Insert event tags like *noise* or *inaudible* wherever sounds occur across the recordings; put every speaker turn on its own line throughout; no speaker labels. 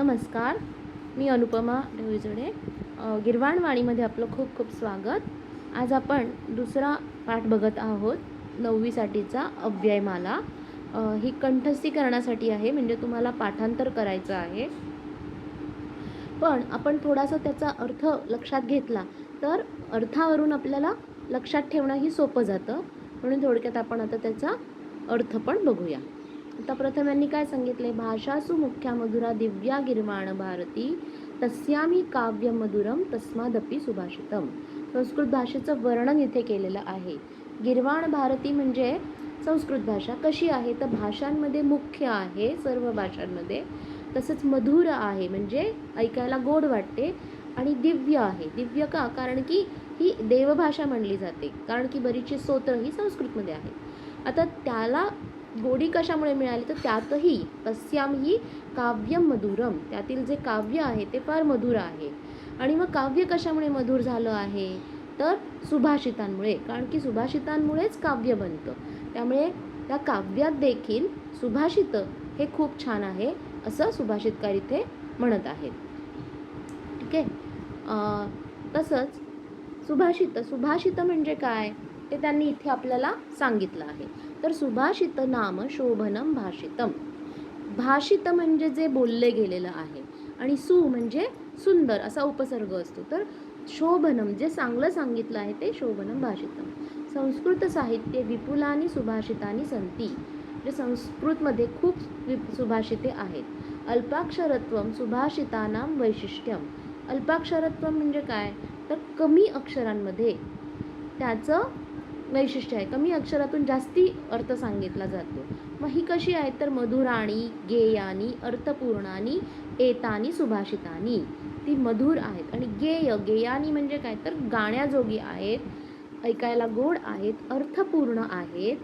नमस्कार. मी अनुपमा ढवळीजोडे गिरवाणवाणीमध्ये आपलं खूप खूप स्वागत. आज आपण दुसरा पाठ बघत आहोत नववीसाठीचा अव्ययमाला ही ही कंठस्थीकरणासाठी आहे म्हणजे तुम्हाला पाठांतर करायचं आहे. पण आपण थोडासा त्याचा अर्थ लक्षात घेतला तर अर्थावरून आपल्याला लक्षात ठेवणंही सोपं जातं. म्हणून थोडक्यात आपण आता त्याचा अर्थ पण बघूया. आता प्रथम यांनी काय सांगितले भाषासु मुख्या मधुरा दिव्या गिरमाण भारती तस्यामी काव्य मधुरम तस्मादपि सुभाषितम. संस्कृत भाषेचं वर्णन इथे केलेलं आहे. गिरवाण भारती म्हणजे संस्कृत भाषा कशी आहे? तर भाषांमध्ये मुख्य आहे सर्व भाषांमध्ये. तसंच मधुर आहे म्हणजे ऐकायला गोड वाटते आणि दिव्य आहे. दिव्य का? कारण की ही देवभाषा म्हणली जाते. कारण की बरीचशी स्तोत्र ही संस्कृतमध्ये आहेत. आता त्याला गोडी कशामुळे मिळाली? तर त्यातही तस्याम ही काव्यम मधुरम. त्यातील जे काव्य आहे ते फार मधुर आहे. आणि मग काव्य कशामुळे मधुर झालं आहे? तर सुभाषितांमुळे. कारण की सुभाषितांमुळेच काव्य बनतं. त्यामुळे त्या काव्यात देखील सुभाषित हे खूप छान आहे असं सुभाषितकार इथे म्हणत आहेत. ठीक आहे? तसंच सुभाषित सुभाषित म्हणजे काय? ते त्यांनी इथे आपल्याला सांगितलं आहे. तर सुभाषित नाम शोभनम भाषितम. भाषित म्हणजे जे बोलले गेलेलं आहे आणि सु म्हणजे सुंदर असा उपसर्ग असतो. तर शोभनम जे चांगलं सांगितलं आहे ते शोभनम भाषितम. संस्कृत साहित्य विपुलानी सुभाषितानी संती म्हणजे संस्कृतमध्ये खूप सुभाषिते आहेत. अल्पाक्षरत्व सुभाषितानां वैशिष्ट्यम. अल्पाक्षरत्व म्हणजे काय? तर कमी अक्षरांमध्ये त्याचं वैशिष्ट्य आहे. कमी अक्षरातून जास्ती अर्थ सांगितला जातो. मग ही कशी आहे तर मधुराणी गेयानी अर्थपूर्णानी एतानी सुभाषितानी. ती मधुर आहेत. आणि गेय गेयानी म्हणजे काय? तर गाण्याजोगी आहेत ऐकायला गोड आहेत अर्थपूर्ण आहेत.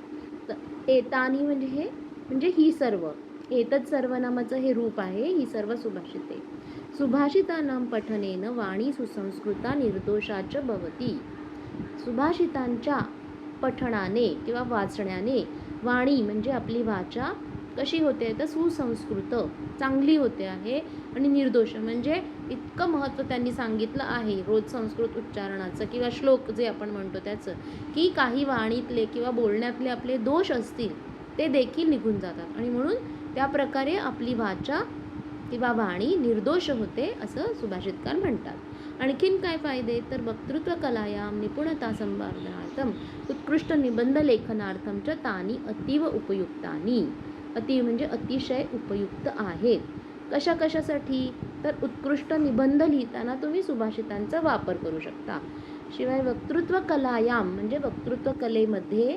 त- एतानी म्हणजे हे? म्हणजे ही सर्व. एतत् सर्वनामाचं हे रूप आहे. ही सर्व सुभाषिते. सुभाषितानाम पठनेन वाणी सुसंस्कृता निर्दोषाच भवती. सुभाषितांच्या पठणाने किंवा वाचण्याने वाणी म्हणजे आपली वाचा कशी होते तर सुसंस्कृत चांगली होते आहे आणि निर्दोष म्हणजे इतकं महत्त्व त्यांनी सांगितलं आहे रोज संस्कृत उच्चारणाचं किंवा श्लोक जे आपण म्हणतो त्याचं की काही वाणीतले किंवा बोलण्यातले आपले दोष असतील ते देखील निघून जातात. आणि म्हणून त्या प्रकारे आपली वाचा किंवा वाणी निर्दोष होते असं सुभाषितकार म्हणतात. आणखीन काय फायदे? तर वक्तृत्व कलायाम निपुणता संवर्धनार्थम उत्कृष्ट निबंध लेखनार्थम च तानी अतीव उपयुक्तानी. अति म्हणजे अतिशय उपयुक्त आहेत. कशा कशासाठी? तर उत्कृष्ट निबंध लिहिताना तुम्ही सुभाषितांचा वापर करू शकता. शिवाय वक्तृत्व कलायाम म्हणजे वक्तृत्व कलेमध्ये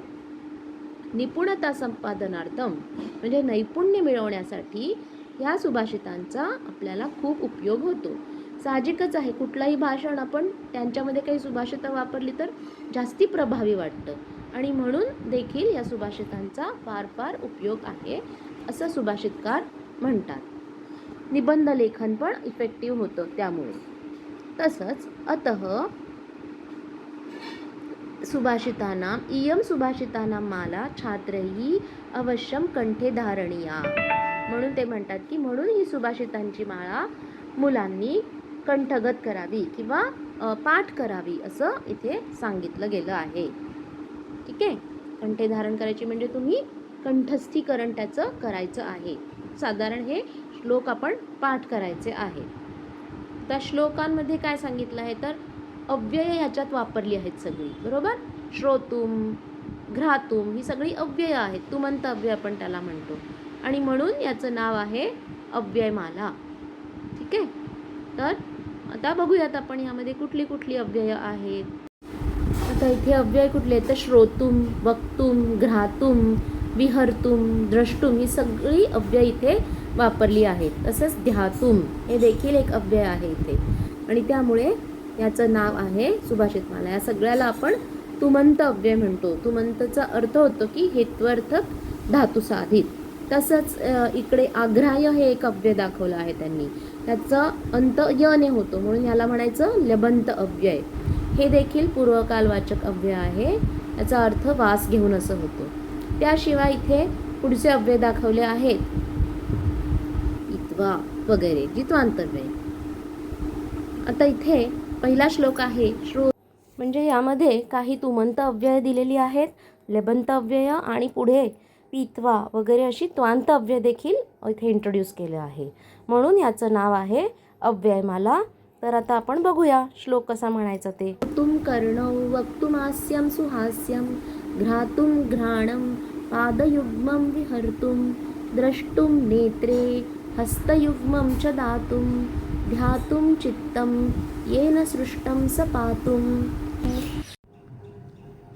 निपुणता संपादनार्थम म्हणजे नैपुण्य मिळवण्यासाठी ह्या सुभाषितांचा आपल्याला खूप उपयोग होतो. साहजिकच आहे. कुठलाही भाषण आपण त्यांच्यामध्ये काही सुभाषितं वापरली तर जास्ती प्रभावी वाटतं. आणि म्हणून देखील या सुभाषितांचा फार फार उपयोग आहे असं सुभाषितकार म्हणतात. निबंध लेखन पण इफेक्टिव्ह होतं त्यामुळे. तसंच अतः सुभाषितानाम् इयम सुभाषितानां माला छात्रही अवश्यम कंठे धारणीया. म्हणून ते म्हणतात की म्हणून ही सुभाषितांची माळा मुलांनी कंठगत करावी किंवा पाठ करावी असं इथे सांगितलं गेलं आहे. ठीक आहे? कंठे धारण करायची म्हणजे तुम्ही कंठस्थीकरण त्याचं करायचं आहे. साधारण हे श्लोक आपण पाठ करायचे आहे. त्या श्लोकांमध्ये काय सांगितलं आहे तर अव्यय ह्याच्यात वापरली आहेत सगळी बरोबर? श्रोतुम घ्रातुम ही सगळी अव्यय आहेत. तुमंत अव्यय आपण त्याला म्हणतो. आणि म्हणून याचं नाव आहे अव्ययमाला. ठीक आहे? तर आता बघूयात आपण यामध्ये कुठली कुठली अव्यय आहेत. आता इथे अव्यय कुठले आहेत? तर श्रोतुम वक्तुम घ्रातुम विहर्तुम द्रष्टुम ही सगळी अव्यय इथे वापरली आहेत. तसंच ध्यातुम हे देखील एक अव्यय आहे इथे. आणि त्यामुळे याचं नाव आहे सुभाषितमाला या सगळ्याला आपण तुमंत अव्यय म्हणतो. तुमंतचा अर्थ होतो की हेत्वर्थक धातुसाधित. तसंच इकडे आग्राह्य हे एक अव्यय दाखवलं आहे त्यांनी. त्याचं अंत यने होतो म्हणून ह्याला म्हणायचं लबंत अव्यय. हे देखील पूर्वकालवाचक अव्यय आहे. याचा अर्थ वास घेऊन असं होतो. त्याशिवाय इथे पुढचे अव्यय दाखवले आहेत. इत्वा वगैरे जीत्वांतव्यय आता इथे पहिला श्लोक आहे श्रो म्हणजे यामध्ये काही तुमंत अव्यय दिलेली आहेत. लेबंत अव्यय आणि पुढे पितवा वगैरे अशी त्वांत अव्यय देखील इथे इंट्रोड्यूस केलं आहे. म्हणून याचं नाव आहे अव्ययमाला. तर आता आपण बघूया श्लोक कसा म्हणायचा ते. तुम कर्णौ वक्तुमास्यं सुहास्यं घ्रातुं घ्राणं पादयुग्मं विहर्तुं द्रष्टुं नेत्रे हस्तयुग्मं च दातुं ध्यातुं चित्तं येन सृष्टं स पातुं.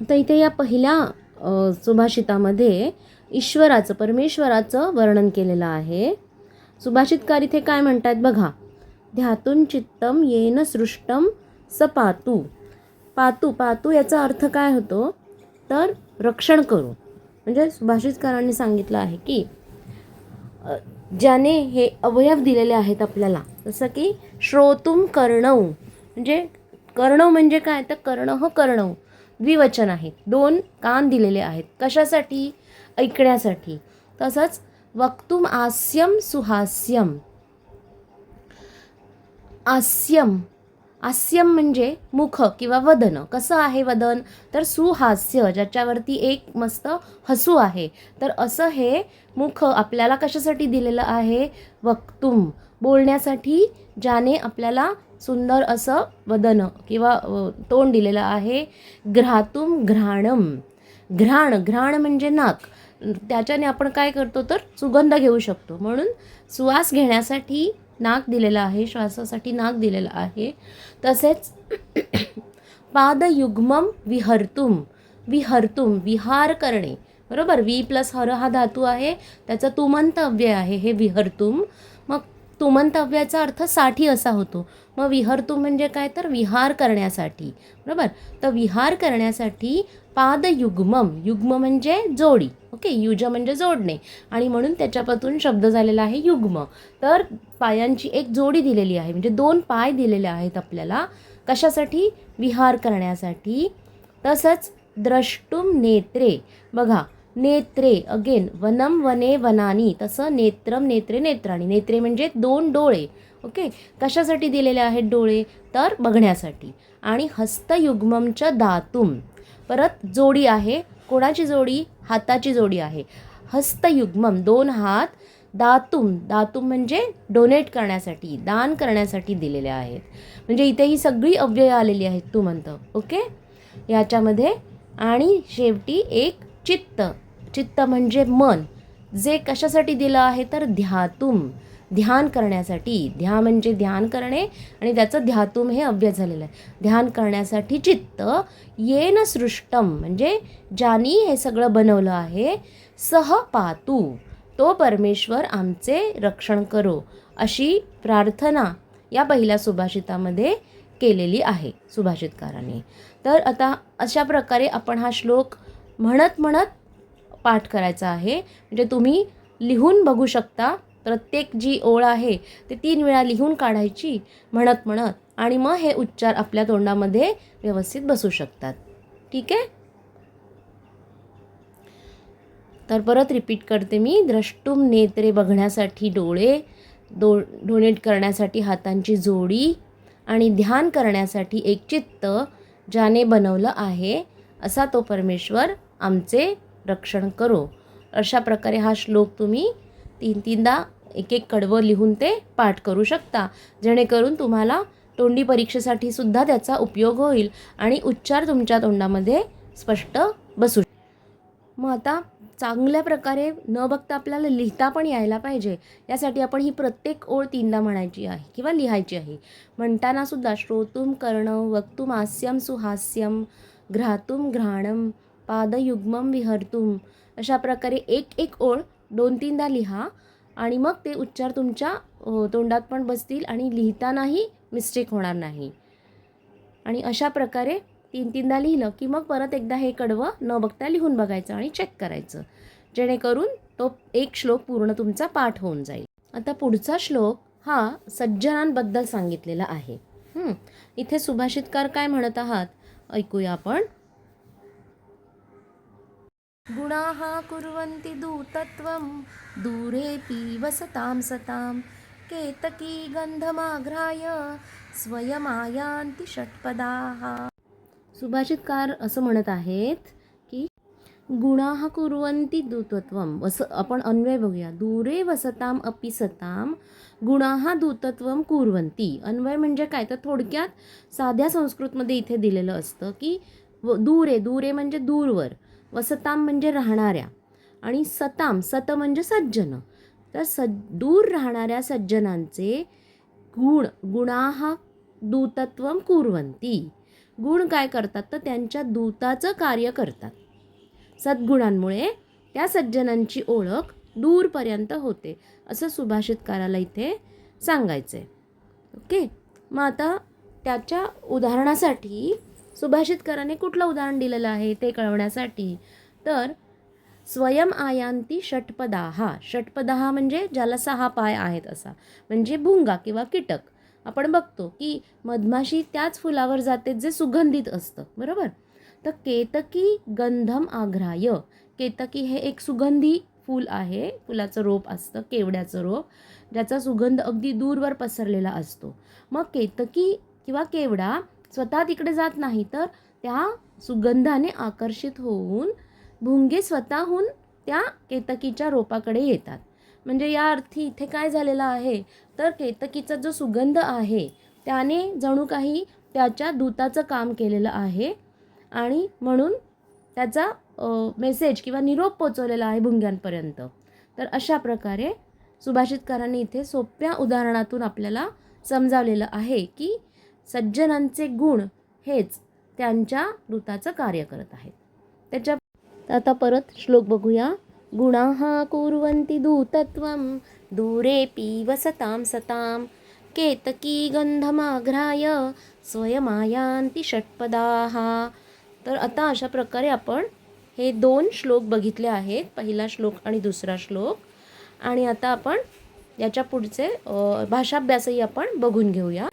तर इथे या पहिल्या सुभाषितामध्ये ईश्वराचं परमेश्वराचं वर्णन केलेलं आहे. सुभाषितकार इथे काय म्हणतात बघा? ध्यातून चित्तम येन सृष्टम स पातू पातू पातू याचा अर्थ काय होतो? तर रक्षण करू. म्हणजे सुभाषितकारांनी सांगितलं आहे की ज्याने हे अवयव दिलेले आहेत आपल्याला जसं की श्रोतुम कर्णव म्हणजे कर्णव म्हणजे काय? तर कर्ण हो कर्णव द्विवचन आहेत. दोन कान दिलेले आहेत. कशासाठी? ऐकण्यासाठी. तसंच वक्तुम आस्यम सुहास्यम आस्यम आस्यम म्हणजे मुख किंवा वदन. कसं आहे वदन? तर सुहास्य ज्याच्यावरती एक मस्त हसू आहे. तर असं हे मुख आपल्याला कशासाठी दिलेलं आहे? वक्तुम. बोलण्यासाठी ज्याने आपल्याला सुंदर असं वदन किंवा तोंड दिलेलं आहे. घ्रातुम घ्राणम. घ्राण. घ्राण म्हणजे नाक. त्याच्याने आपण काय करतो तर सुगंध घेऊ शकतो. म्हणून सुवास घेण्यासाठी नाक दिलेलं आहे श्वासासाठी नाक दिलेलं आहे. तसेच *clears throat* पादयुग्मम विहर्तुम विहर्तुम विहार करणे. बरोबर? वी प्लस हर हा धातू आहे. त्याचं तुमंतव्य आहे. हे विहर्तुम. तुमंतव्याचा अर्थसाठी असा होतो. मग विहर्तुम म्हणजे काय? तर विहार करण्यासाठी. बरोबर? तर विहार करण्यासाठी पादयुग्मम. युग्म म्हणजे जोडी. ओके? युज म्हणजे जोडणे. आणि म्हणून त्याच्यापासून शब्द झालेला आहे युग्म. तर पायांची एक जोडी दिलेली आहे. म्हणजे दोन पाय दिलेले आहेत आपल्याला. कशासाठी? विहार करण्यासाठी. तसंच द्रष्टुम नेत्रे. बघा नेत्रे अगेन वनम वने वनानी तसं नेत्रम नेत्रे नेत्राणी. नेत्रे म्हणजे दोन डोळे ओके कशासाठी दिलेले आहेत डोळे? तर बघण्यासाठी. आणि हस्तयुग्ममच्या दातुम परत जोडी आहे. कोणाची जोडी? हाताची जोडी आहे. हस्तयुग्मम दोन हात दातुम दातुम म्हणजे डोनेट करण्यासाठी दान करण्यासाठी दिलेले आहेत. म्हणजे इथे ही सगळी अव्यय आलेली आहेत तू म्हणतं ओके याच्यामध्ये आणि शेवटी एक चित्त. चित्त म्हणजे मन. जे कशासाठी दिलं आहे तर ध्यातुम. ध्यान करण्यासाठी. ध्या म्हणजे ध्यान करणे आणि त्याचं ध्यातुम हे अव्यय झालेलं आहे. ध्यान करण्यासाठी चित्त येन सृष्टम. म्हणजे ज्यानी हे सगळं बनवलं आहे सह पातू. तो परमेश्वर आमचे रक्षण करो अशी प्रार्थना या पहिल्या सुभाषितामध्ये केलेली आहे सुभाषितकाराने. तर आता अशा प्रकारे आपण हा श्लोक म्हणत म्हणत पाठ करायचा आहे. म्हणजे तुम्ही लिहून बघू शकता. प्रत्येक जी ओळ आहे ते तीन वेळा लिहून काढायची म्हणत म्हणत. आणि मग हे उच्चार आपल्या तोंडामध्ये व्यवस्थित बसू शकतात. ठीक आहे? तर परत रिपीट करते मी. द्रष्टुम नेत्रे बघण्यासाठी डोळे डो डोनेट करण्यासाठी हातांची जोडी आणि ध्यान करण्यासाठी एक चित्त ज्याने बनवलं आहे. असा तो परमेश्वर आमचे रक्षण करो. अशा प्रकारे हा श्लोक तुम्ही तीन तीनदा एक एक कडवं लिहून ते पाठ करू शकता. जेणेकरून तुम्हाला तोंडी परीक्षेसाठी सुद्धा त्याचा उपयोग होईल आणि उच्चार तुमच्या तोंडामध्ये स्पष्ट बसू मग आता चांगल्या प्रकारे न बघता आपल्याला लिहिता पण यायला पाहिजे. यासाठी आपण ही प्रत्येक ओळ तीनदा म्हणायची आहे किंवा लिहायची आहे. म्हणतानासुद्धा श्रोतुम कर्ण वक्तुम हास्यम सुहास्यम घ्रातुम घ्राणम पादयुग्मम विहर्तुम. अशा प्रकारे एक एक ओळ दोन तीनदा लिहा आणि मग ते उच्चार तुमच्या तोंडात पण बसतील आणि लिहितानाही मिस्टेक होणार नाही. आणि अशा प्रकारे तीन तीनदा लिहिलं की मग परत एकदा हे कडवं न बघता लिहून बघायचं आणि चेक करायचं. जेणेकरून तो एक श्लोक पूर्ण तुमचा पाठ होऊन जाईल. आता पुढचा श्लोक हा सज्जनांबद्दल सांगितलेला आहे. इथे सुभाषितकार काय म्हणत आहात? ऐकूया आपण. गुणाः कुर्वन्ति दूतत्वं। दूरेऽपि वसतां सतां केतकी गंधमाघ्राय स्वयमायान्ति षट्पदाः। सुभाषितकार असं म्हणत आहेत की गुणाः कुर्वन्ति दूतत्वं। वस आपण अन्वय बघूया. दूरे वसताम अपि सताम गुणाः दूतत्वम कुर्वन्ति। अन्वय म्हणजे काय? तर थोडक्यात साध्या संस्कृतमध्ये इथे दिलेलं असतं की व दूरे दूरे म्हणजे दूरवर. वसताम म्हणजे राहणाऱ्या आणि सताम सत म्हणजे सज्जन. तर स दूर राहणाऱ्या सज्जनांचे गुण गुणाः दूतत्व कुर्वन्ति. गुण काय करतात? तर त्यांच्या दूताचं कार्य करतात. सद्गुणांमुळे त्या सज्जनांची ओळख दूरपर्यंत होते असं सुभाषितकाराला इथे सांगायचं आहे ओके? मग आता त्याच्या उदाहरणासाठी सुभाषितकरांनी कुठलं उदाहरण दिलेलं आहे ते कळवण्यासाठी? तर स्वयं आयांती षट्पदा हा म्हणजे ज्याला सहा पाय आहेत असा. म्हणजे भुंगा किंवा कीटक. आपण बघतो की मधमाशी त्याच फुलावर जाते जे सुगंधित असतं. बरोबर? तर केतकी गंधम आघ्राय. केतकी हे एक सुगंधी फूल आहे. फुलाचं रोप असतं केवड्याचं रोप. ज्याचा सुगंध अगदी दूरवर पसरलेला असतो. मग केतकी किंवा केवडा स्वतः तिकडे जात नाही तर त्या सुगंधाने आकर्षित होऊन भुंगे स्वतःहून त्या केतकीच्या रोपाकडे येतात. म्हणजे या अर्थी इथे काय झालेलं आहे? तर केतकीचा जो सुगंध आहे त्याने जणू काही त्याच्या दूताचं काम केलेलं आहे आणि म्हणून त्याचा मेसेज किंवा निरोप पोचवलेला आहे भुंग्यांपर्यंत. तर अशा प्रकारे सुभाषितकारांनी इथे सोप्या उदाहरणातून आपल्याला समजावलेलं आहे की सज्जनांचे गुण हेच त्यांच्या दूताचं कार्य करत आहेत. त्याच्या आता परत श्लोक बघूया. गुणाः कुर्वन्ति दूतत्वं दूरेऽपि वसतां सतां केतकी गंधमाघ्राय स्वयमायांती षटपदाः। तर आता अशा प्रकारे आपण हे दोन श्लोक बघितले आहेत पहिला श्लोक आणि दुसरा श्लोक. आणि आता आपण याच्या पुढचे भाषाभ्यासही आपण बघून घेऊया.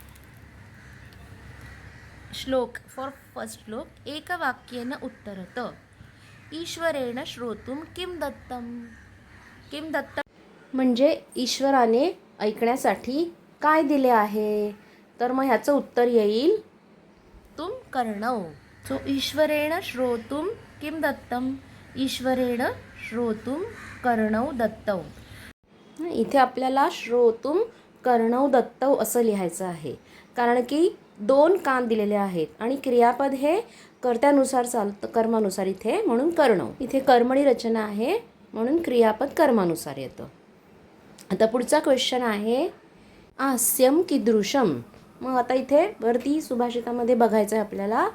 श्लोक फॉर फर्स्ट श्लोक एकवाक्येन उत्तरत. ईश्वरेण श्रोतुम किम दत्तम? किम दत्तम? म्हणजे ईश्वराने ऐकण्यासाठी काय दिले आहे? तर मग ह्याचं उत्तर येईल तुम कर्णव सो ईश्वरेण श्रोतुम किम दत्तम? ईश्वरेण श्रोतुम कर्णव दत्तव इथे आपल्याला श्रोतुम कर्णव दत्तव असं लिहायचं आहे. कारण की दोन कान दिलेले आहेत आणि क्रियापद हे कर्त्यानुसार चालतं कर्मानुसार इथे म्हणून कर्ण. इथे कर्मणी रचना आहे म्हणून क्रियापद कर्मानुसार येतं. आता पुढचा क्वेश्चन आहे आस्यम कीदृशम मग आता इथे वरती सुभाषितामध्ये बघायचं आहे आपल्याला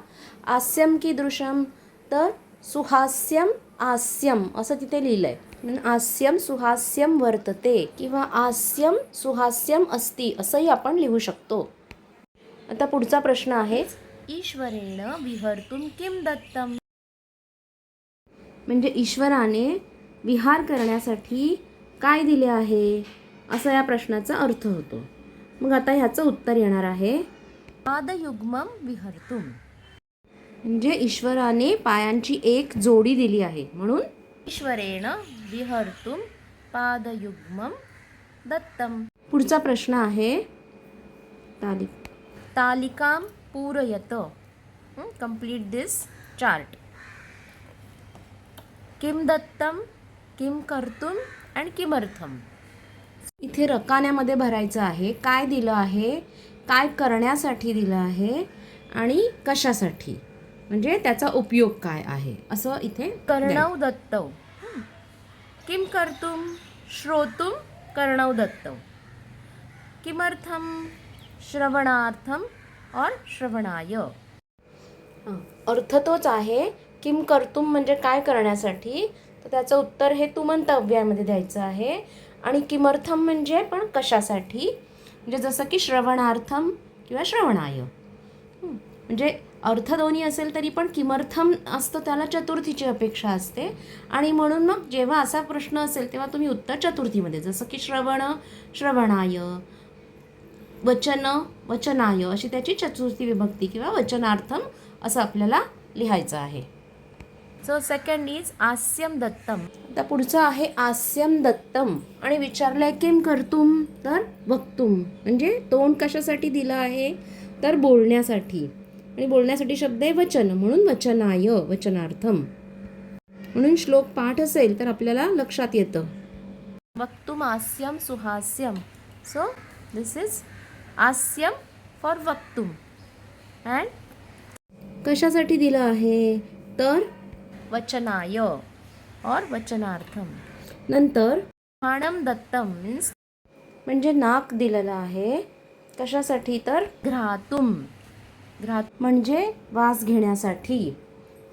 आस्यम कीदृशम तर सुहास्यम आस्यम असं तिथे लिहिलं आहे म्हणून आस्यम सुहास्यम वर्तते किंवा आस्यम सुहास्यम अस्ति असंही आपण लिहू शकतो. आता पुढचा प्रश्न आहे. ईश्वरेण विहर्तुम किम दत्तम? म्हणजे ईश्वराने विहार करण्यासाठी काय दिले आहे? असा या प्रश्नाचा अर्थ होतो. मग आता ह्याचं उत्तर येणार आहे. पादयुग्मम विहर्तुम म्हणजे ईश्वराने पायांची एक जोडी दिली आहे. म्हणून? ईश्वरेण विहर्तुम पादयुग्मम दत्तम. पुढचा प्रश्न आहे. ताली तालिकां पूरयत. कंप्लीट दिस चार्ट किं दत्तम किं कर्तुम आणि किमर्थम इथे रकान्यामध्ये भरायचं आहे. काय दिलं आहे? काय करण्यासाठी दिलं आहे? आणि कशासाठी? म्हणजे त्याचा उपयोग काय आहे? असं इथे कर्णव दत्तव किम कर्तुम? श्रोतुम कर्णव दत्तव किमर्थम? श्रवणार्थम और श्रवणाय. अर्थ तोच आहे किम कर्तुम म्हणजे काय करण्यासाठी? तर त्याचं उत्तर हे तुमंतव्यामध्ये द्यायचं आहे. आणि किमर्थम म्हणजे पण कशासाठी? म्हणजे जसं की श्रवणार्थम किंवा श्रवणाय. म्हणजे अर्थ दोन्ही असेल तरी पण किमर्थम असतं त्याला चतुर्थीची अपेक्षा असते. आणि म्हणून मग जेव्हा असा प्रश्न असेल तेव्हा तुम्ही उत्तर चतुर्थीमध्ये जसं की श्रवण श्रवणाय वचन वचनाय अशी त्याची चतुर्थी विभक्ती किंवा वचनार्थम असं आपल्याला लिहायचं आहे. सो सेकंड इज आस्यम दत्तम. आता पुढचं आहे आस्यम दत्तम. आणि विचारलंय किम करतुम? तर वक्तुम. म्हणजे तोंड कशासाठी दिलं आहे? तर बोलण्यासाठी. आणि बोलण्यासाठी शब्द आहे वचन म्हणून वचनाय वचनार्थम. म्हणून श्लोक पाठ असेल तर आपल्याला लक्षात येतं. वक्तुम आस्यम सुहास्यम. सो दिस इज आस्यम फॉर वक्तुम. अँड कशासाठी दिलं आहे? तर वचनाय और वचनार्थम. नंतर घ्राणम दत्तम मीन्स म्हणजे नाक दिलेलं आहे. कशासाठी तर? घ्रातुम. घ्रात म्हणजे वास घेण्यासाठी.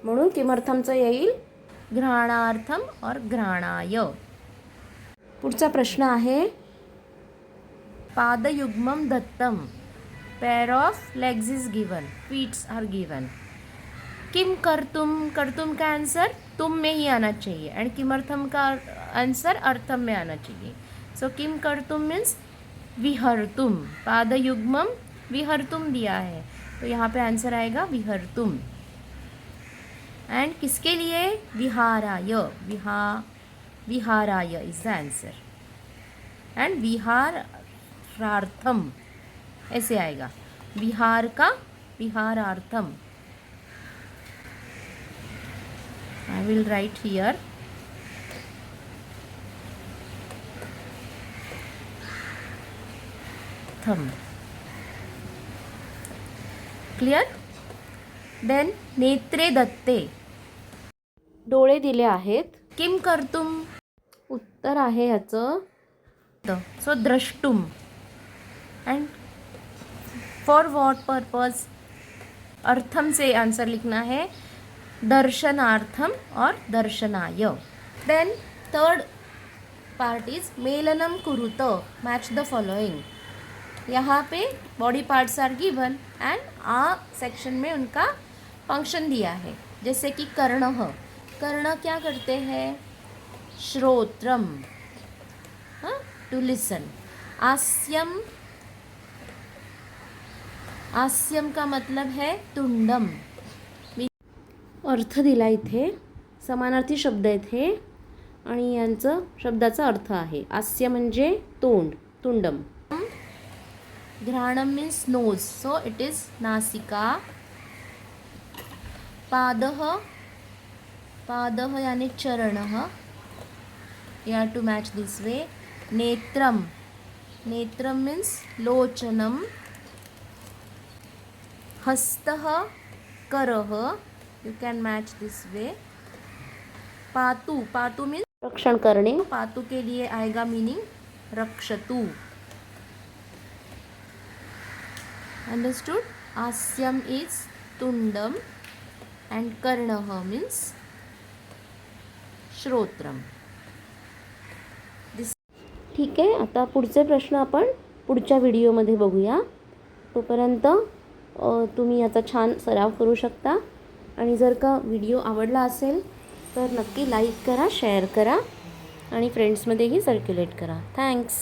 म्हणून किमर्थमचं येईल? घ्राणार्थम और घ्राणाय. पुढचा प्रश्न आहे पादयुग्मम दत्तम pair of legs is given feets are given Kim करतुम का आंसर तुम में ही आना चाहिए। एंड किमर्थम का आंसर अर्थम में आना चाहिए। सो किम करतुम मीन्स विहर विहरतुम पादयुग्मम विहरतुम दिया है। तो यहाँ पे आंसर आएगा विहरतुम एंड किसके लिए? विहाराय। विहा विहाराय इज़ द आंसर एंड विहारार्थम ऐसे आएगा। विहार का विहारार्थम I will write here them. Clear then नेत्रे दत्ते। डोळे दिले आहेत। किम करतुम उत्तर आहे ह्याचं। सो द्रष्टुम। एंड फॉर वॉट पर्पज अर्थम से आंसर लिखना है, दर्शनार्थम और दर्शनाय। देन थर्ड पार्ट इज़ मेलनम कुरुत मैच द फॉलोइंग यहाँ पे body parts are given and a section में उनका फ़ंक्शन दिया है, जैसे कि कर्ण। कर्ण क्या करते हैं? श्रोत्रम टू लिसन आस्यम आस्यम का मतलब है तुंडम। अर्थ दिला इथे समानार्थी शब्द आहेत हे आणि यांचं शब्दाचा अर्थ आहे. आस्य म्हणजे तोंड तुंडम. घ्राणम means nose so it is नासिका. पादः पादः याने चरणः या टू मॅच दिस वे नेत्रम नेत्रम मीन्स लोचनम. हस्तः करः. You can match this way पातू पातू मीन्स रक्षण करणे. पातू के लिए आएगा मीनिंग रक्षतु. अंडरस्टूड आस्यम इज तुंडम अँड कर्ण मीन्स श्रोत्रम. दिस ठीक आहे आता पुढचे प्रश्न आपण पुढच्या व्हिडिओमध्ये बघूया. तोपर्यंत तुम्ही याचा छान सराव करू शकता. आणि जर का व्हिडिओ आवडला असेल तर नक्की लाईक करा शेअर करा आणि फ्रेंड्समध्येही सर्क्युलेट करा. थँक्स